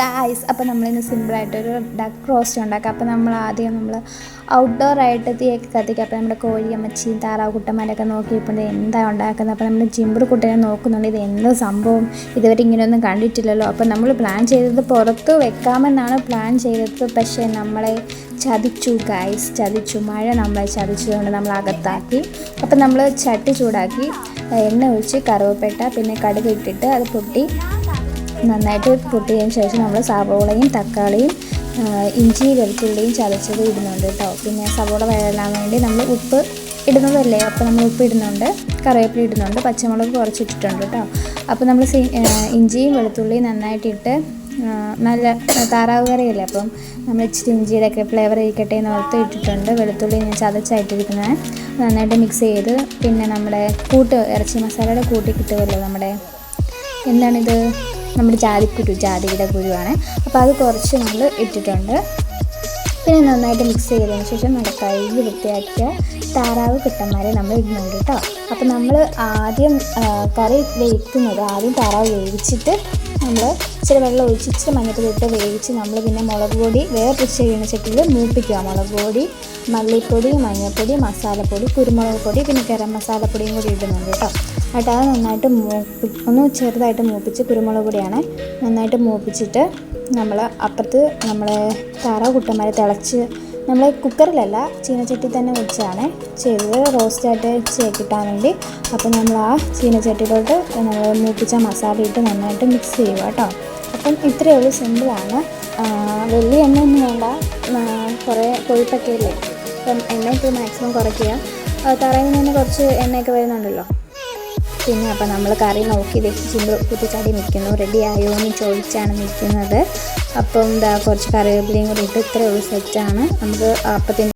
Guys അപ്പോൾ നമ്മളിന്ന് സിമ്പിളായിട്ടൊരു duck roast ഉണ്ടാക്കുക അപ്പോൾ നമ്മൾ ആദ്യം നമ്മൾ ഔട്ട്ഡോർ ആയിട്ട് തീയൊക്കെ കത്തിക്കുക. അപ്പോൾ നമ്മുടെ കോഴി അമ്മച്ചിയും താറാവ് കുട്ടന്മാരൊക്കെ നോക്കിയപ്പോൾ എന്താ ഉണ്ടാക്കുന്നത്? അപ്പോൾ നമ്മൾ ജിമ്പിൾ കുട്ടനെ നോക്കുന്നുണ്ട്. ഇത് എന്ത് സംഭവം? ഇതുവരെ ഇങ്ങനെയൊന്നും കണ്ടിട്ടില്ലല്ലോ. അപ്പോൾ നമ്മൾ പ്ലാൻ ചെയ്തത് പുറത്ത് വെക്കാമെന്നാണ് പ്ലാൻ ചെയ്തത്. പക്ഷേ നമ്മളെ ചതിച്ചു ഗായ്സ് ചതിച്ചു. മഴ നമ്മളെ ചതിച്ചതുകൊണ്ട് നമ്മൾ അകത്താക്കി. അപ്പം നമ്മൾ ചട്ടി ചൂടാക്കി എണ്ണ ഒഴിച്ച് കറുവപ്പെട്ട പിന്നെ കടുക് ഇട്ടിട്ട് അത് പൊട്ടി നന്നായിട്ട് പൊട്ടിയതിന് ശേഷം നമ്മൾ സവോളയും തക്കാളിയും ഇഞ്ചി വെളുത്തുള്ളിയും ചതച്ചത് ഇടുന്നുണ്ട് കേട്ടോ പിന്നെ സവോള വഴലാൻ വേണ്ടി നമ്മൾ ഉപ്പ് ഇടുന്നതല്ലേ? അപ്പോൾ നമ്മൾ ഉപ്പ് ഇടുന്നുണ്ട് കറിവേപ്പില ഇടുന്നുണ്ട് പച്ചമുളക് കുറച്ചിട്ടിട്ടുണ്ട് കേട്ടോ അപ്പോൾ നമ്മൾ ഇഞ്ചിയും വെളുത്തുള്ളിയും നന്നായിട്ടിട്ട് നല്ല താറാവ് കറിയല്ലേ? അപ്പം നമ്മൾ ഇച്ചിരി ഇഞ്ചിയുടെ ഒക്കെ ഫ്ലേവർ ഇരിക്കട്ടെ എന്ന് ഓർത്ത് ഇട്ടിട്ടുണ്ട്. വെളുത്തുള്ളി ഞാൻ ചതച്ചായിട്ടിരിക്കുന്നത് നന്നായിട്ട് മിക്സ് ചെയ്ത് പിന്നെ നമ്മുടെ കൂട്ട് ഇറച്ചി മസാലയുടെ കൂട്ടി കിട്ടുമല്ലോ നമ്മുടെ? എന്താണിത് നമ്മുടെ ജാതിക്കുരു ജാതിയുടെ കുരുവാണ്. അപ്പോൾ അത് കുറച്ച് നമ്മൾ ഇട്ടിട്ടുണ്ട്. പിന്നെ നന്നായിട്ട് മിക്സ് ചെയ്തതിന് ശേഷം നല്ല കഴുകി വൃത്തിയാക്കിയ താറാവ് കിട്ടന്മാരെ നമ്മൾ ഇടുന്നുണ്ട് കേട്ടോ. അപ്പോൾ നമ്മൾ ആദ്യം കറി വേവിക്കുന്നത് ആദ്യം താറാവ് വേവിച്ചിട്ട് നമ്മൾ ഇച്ചിരി വെള്ളം ഒഴിച്ച് ഇച്ചിരി മഞ്ഞപ്പൊടി ഇട്ട് വേവിച്ച് നമ്മൾ പിന്നെ മുളക് പൊടി വേറൊരു ചട്ടിയിൽ മൂപ്പിക്കുക. മുളക് പൊടി മല്ലിപ്പൊടി മഞ്ഞൾപ്പൊടി മസാലപ്പൊടി കുരുമുളക് പൊടി പിന്നെ ഗരം മസാലപ്പൊടിയും കൂടി ഇടുന്നുണ്ട് കേട്ടോ. എന്നിട്ട് അത് നന്നായിട്ട് മൂപ്പി ഒന്ന് ചെറുതായിട്ട് മൂപ്പിച്ച് കുരുമുളക് പൊടിയാണ് നന്നായിട്ട് മൂപ്പിച്ചിട്ട് നമ്മൾ അപ്പുറത്ത് നമ്മൾ താറാവ് കുട്ടന്മാരെ തിളച്ച് നമ്മൾ കുക്കറിലല്ല ചീനച്ചട്ടി തന്നെ വെച്ചാണ് ചെയ്തത്. റോസ്റ്റായിട്ട് കിട്ടാൻ വേണ്ടി. അപ്പോൾ നമ്മൾ ആ ചീനച്ചട്ടിയിലോട്ട് നമ്മൾ മൂപ്പിച്ച മസാല ഇട്ട് നന്നായിട്ട് മിക്സ് ചെയ്യുക കേട്ടോ. അപ്പം ഇത്രയേ ഉള്ളൂ സിമ്പിളാണ് വലിയ എണ്ണയൊന്നും വേണ്ട. കുറേ കൊഴുപ്പൊക്കെ ഇല്ലേ? അപ്പം എണ്ണയൊക്കെ മാക്സിമം കുറയ്ക്കുക. തറയിൽ നിന്ന് കുറച്ച് എണ്ണയൊക്കെ വരുന്നുണ്ടല്ലോ. പിന്നെ അപ്പം നമ്മൾ കറി നോക്കി വെച്ചിട്ടുണ്ട് കുത്തിച്ചാടി നിൽക്കുന്നു. റെഡി ആയോ എന്ന് ചോദിച്ചാണ് നിൽക്കുന്നത്. അപ്പം എന്താ കുറച്ച് കറിവേപ്പിലയും കൂടി ഇട്ട് ഇത്രയേ ഉള്ളൂ. സെറ്റാണ് നമുക്ക് അപ്പത്തിന്റെ